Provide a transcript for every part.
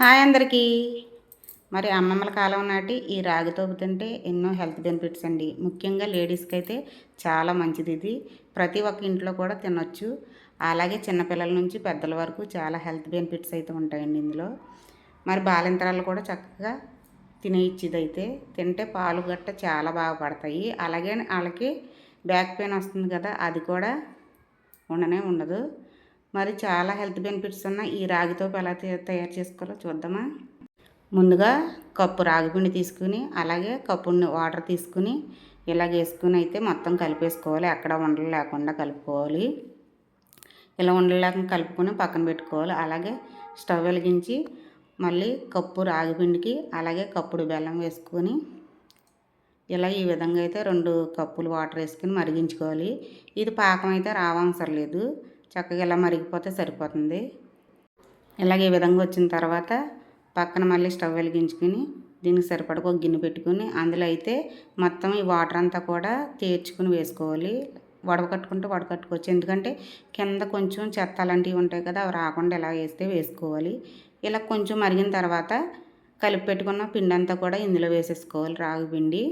Hi అందరికీ. మరి అమ్మమ్మల కాలం నాటి ఈ రాగి తోపు తింటే ఎన్నో హెల్త్ బెనిఫిట్స్ అండి. ముఖ్యంగా లేడీస్కి అయితే చాలా మంచిది ఇది. ప్రతి ఒక్క ఇంట్లో కూడా తినొచ్చు. అలాగే చిన్నపిల్లల నుంచి పెద్దల వరకు చాలా హెల్త్ బెనిఫిట్స్ అయితే ఉంటాయండి ఇందులో. మరి బాలింతరాలు కూడా చక్కగా తినేయిచ్చేది అయితే తింటే పాలు గట్ట చాలా బాగా పడతాయి. అలాగే వాళ్ళకి బ్యాక్ పెయిన్ వస్తుంది కదా అది కూడా ఉండనే ఉండదు. మరి చాలా హెల్త్ బెనిఫిట్స్ ఉన్న ఈ రాగితో ఎలా తయారు చేసుకోవాలో చూద్దామా? ముందుగా కప్పు రాగిపిండి తీసుకుని అలాగే కప్పు వాటర్ తీసుకుని ఇలాగ వేసుకుని అయితే మొత్తం కలిపేసుకోవాలి. ఎక్కడ ఉండలు లేకుండా కలుపుకోవాలి. ఇలా ఉండలు లేకుండా కలుపుకొని పక్కన పెట్టుకోవాలి. అలాగే స్టవ్ వెలిగించి మళ్ళీ కప్పు రాగిపిండికి అలాగే కప్పుడు బెల్లం వేసుకొని ఇలా ఈ విధంగా అయితే రెండు కప్పులు వాటర్ వేసుకుని మరిగించుకోవాలి. ఇది పాకం అయితే రావసరం లేదు. చక్కగా ఇలా మరిగిపోతే సరిపోతుంది. ఇలాగ ఈ విధంగా వచ్చిన తర్వాత పక్కన మళ్ళీ స్టవ్ వెలిగించుకుని దీనికి సరిపడక ఒక గిన్నె పెట్టుకుని అందులో అయితే మొత్తం ఈ వాటర్ అంతా కూడా తేర్చుకుని వేసుకోవాలి. వడకట్టుకుంటే వడకట్టుకోవచ్చు. ఎందుకంటే కింద కొంచెం చెత్త అలాంటివి ఉంటాయి కదా అవి రాకుండా ఇలా వేస్తే వేసుకోవాలి. ఇలా కొంచెం మరిగిన తర్వాత కలిపి పెట్టుకున్న పిండి అంతా కూడా ఇందులో వేసేసుకోవాలి రాగి పిండి.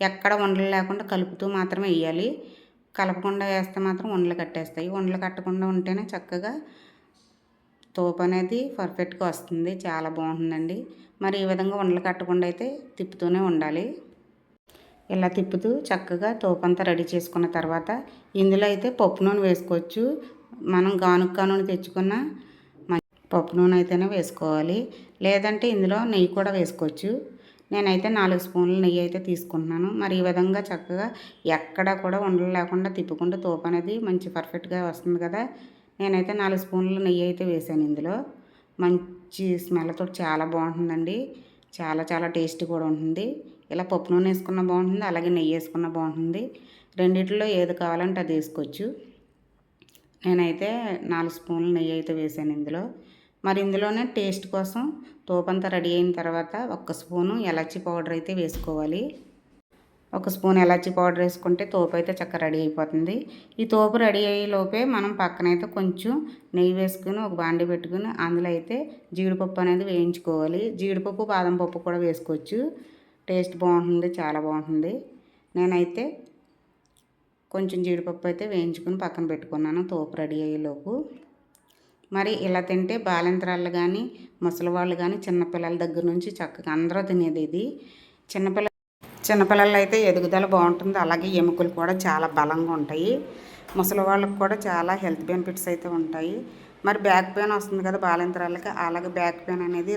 ఎక్కడ ఉండలు లేకుండా కలుపుతూ మాత్రమే వేయాలి. కలపకుండా వేస్తే మాత్రం ఉండలు కట్టేస్తాయి. ఉండలు కట్టకుండా ఉంటేనే చక్కగా తోపు అనేది పర్ఫెక్ట్గా వస్తుంది. చాలా బాగుంటుందండి. మరి ఈ విధంగా ఉండలు కట్టకుండా అయితే తిప్పుతూనే ఉండాలి. ఇలా తిప్పుతూ చక్కగా తోపంతా రెడీ చేసుకున్న తర్వాత ఇందులో అయితే పప్పు నూనె వేసుకోవచ్చు. మనం గానుక్క నూనె తెచ్చుకున్న పప్పు నూనె అయితేనే వేసుకోవాలి. లేదంటే ఇందులో నెయ్యి కూడా వేసుకోవచ్చు. నేనైతే నాలుగు స్పూన్లు నెయ్యి అయితే తీసుకుంటున్నాను. మరి ఈ విధంగా చక్కగా ఎక్కడ కూడా ఉండలు లేకుండా తిప్పుకుంటూ తోపు అనేది మంచి పర్ఫెక్ట్గా వస్తుంది కదా. నేనైతే నాలుగు స్పూన్లు నెయ్యి అయితే వేసాను ఇందులో. మంచి స్మెల్తో చాలా బాగుంటుందండి. చాలా చాలా టేస్ట్ కూడా ఉంటుంది. ఇలా పప్పు నూనె వేసుకున్న బాగుంటుంది అలాగే నెయ్యి వేసుకున్న బాగుంటుంది. రెండిట్లో ఏది కావాలంటే అది వేసుకోవచ్చు. నేనైతే నాలుగు స్పూన్లు నెయ్యి అయితే వేసాను ఇందులో. మరి ఇందులోనే టేస్ట్ కోసం తోపంతా రెడీ అయిన తర్వాత ఒక స్పూను ఎలాచి పౌడర్ అయితే వేసుకోవాలి. ఒక స్పూన్ ఎలాచి పౌడర్ వేసుకుంటే తోపు అయితే చక్కగా రెడీ అయిపోతుంది. ఈ తోపు రెడీ అయ్యే లోపే మనం పక్కనైతే కొంచెం నెయ్యి వేసుకుని ఒక బాండి పెట్టుకుని అందులో అయితే జీడిపప్పు అనేది వేయించుకోవాలి. జీడిపప్పు బాదం పప్పు కూడా వేసుకోవచ్చు. టేస్ట్ బాగుంటుంది చాలా బాగుంటుంది. నేనైతే కొంచెం జీడిపప్పు అయితే వేయించుకుని పక్కన పెట్టుకున్నాను తోపు రెడీ అయ్యేలోపు మరి ఇలా తింటే బాలింతరాళ్ళు కానీ ముసలి వాళ్ళు కానీ చిన్నపిల్లల దగ్గర నుంచి చక్కగా అందరూ తినేది ఇది. చిన్నపిల్ల చిన్నపిల్లలు అయితే ఎదుగుదల బాగుంటుంది. అలాగే ఎముకలు కూడా చాలా బలంగా ఉంటాయి. ముసలి వాళ్ళకి కూడా చాలా హెల్త్ బెనిఫిట్స్ అయితే ఉంటాయి. మరి బ్యాక్ పెయిన్ వస్తుంది కదా బాలింతరాళ్ళకి అలాగే బ్యాక్ పెయిన్ అనేది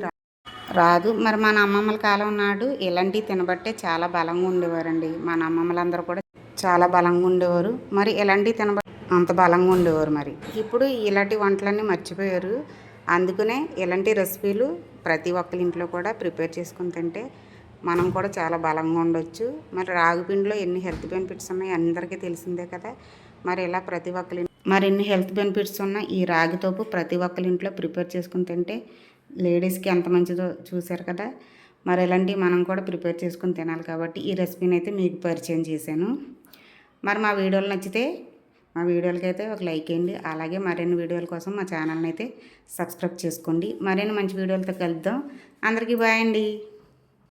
రాదు. మరి మన అమ్మమ్మల కాలం నాడు ఇలాంటివి తినబట్టే చాలా బలంగా ఉండేవారండి. మన అమ్మమ్మలందరూ కూడా చాలా బలంగా ఉండేవారు. మరి ఇలాంటివి తినబట్టి అంత బలంగా ఉండేవారు మరి. ఇప్పుడు ఇలాంటి వంటలన్నీ మర్చిపోయారు. అందుకనే ఇలాంటి రెసిపీలు ప్రతి ఒక్కరి ఇంట్లో కూడా ప్రిపేర్ చేసుకుని తింటే మనం కూడా చాలా బలంగా ఉండొచ్చు. మరి రాగిపిండిలో ఎన్ని హెల్త్ బెనిఫిట్స్ ఉన్నాయో అందరికీ తెలిసిందే కదా. మరి ఇలా ప్రతి ఒక్కరి మరి ఎన్ని హెల్త్ బెనిఫిట్స్ ఉన్నా ఈ రాగితోపు ప్రతి ఒక్కరి ఇంట్లో ప్రిపేర్ చేసుకుని తింటే లేడీస్కి ఎంత మంచిదో చూశారు కదా. మరి ఇలాంటివి మనం కూడా ప్రిపేర్ చేసుకుని తినాలి కాబట్టి ఈ రెసిపీని అయితే మీకు పరిచయం చేశాను. మరి మా వీడియోలు నచ్చితే మా వీడియోలకి అయితే ఒక లైక్ వేయండి. అలాగే మరిన్ని వీడియోల కోసం మా ఛానల్ని అయితే సబ్స్క్రైబ్ చేసుకోండి. మరిన్ని మంచి వీడియోలతో కలుద్దాం. అందరికీ బాయ్ అండి.